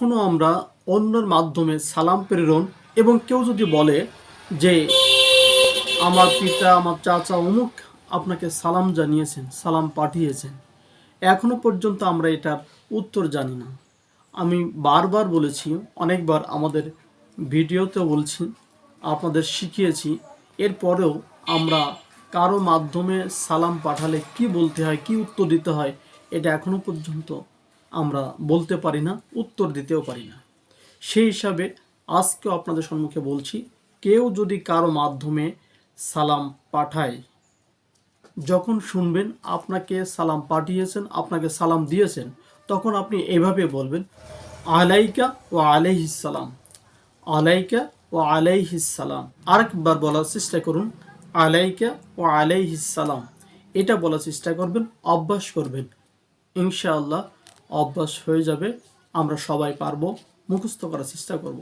কখনো আমরা অন্যের মাধ্যমে সালাম প্রেরণ এবং কেউ যদি বলে যে, আমার পিতা, আমার চাচা অমুক আপনাকে সালাম জানিয়েছেন, সালাম পাঠিয়েছেন। এখনও পর্যন্ত আমরা এটার উত্তর জানি না। আমি বারবার বলেছি, অনেকবার আমাদের ভিডিওতে বলছি, আপনাদের শিখিয়েছি, এরপরেও আমরা কারও মাধ্যমে সালাম পাঠালে কি বলতে হয়, কি উত্তর দিতে হয়, এটা এখনও পর্যন্ত আমরা বলতে পারি না, উত্তর দিতেও পারি না। সেই হিসাবে আজকেও আপনাদের সম্মুখে বলছি, কেউ যদি কারও মাধ্যমে সালাম পাঠায়, যখন শুনবেন আপনাকে সালাম পাঠিয়েছেন, আপনাকে সালাম দিয়েছেন, তখন আপনি এভাবে বলবেন, আলাইকা ও আলাইহিসালাম আলাইকা ও আলাইহিসালাম আরেকবার বলার চেষ্টা করুন, আলাইকা ও আলাইহিসালাম এটা বলার চেষ্টা করবেন, অভ্যাস করবেন। ইনশাআল্লাহ অভ্যাস হয়ে যাবে আমরা সবাই পারব মুখস্থ করার চেষ্টা করব।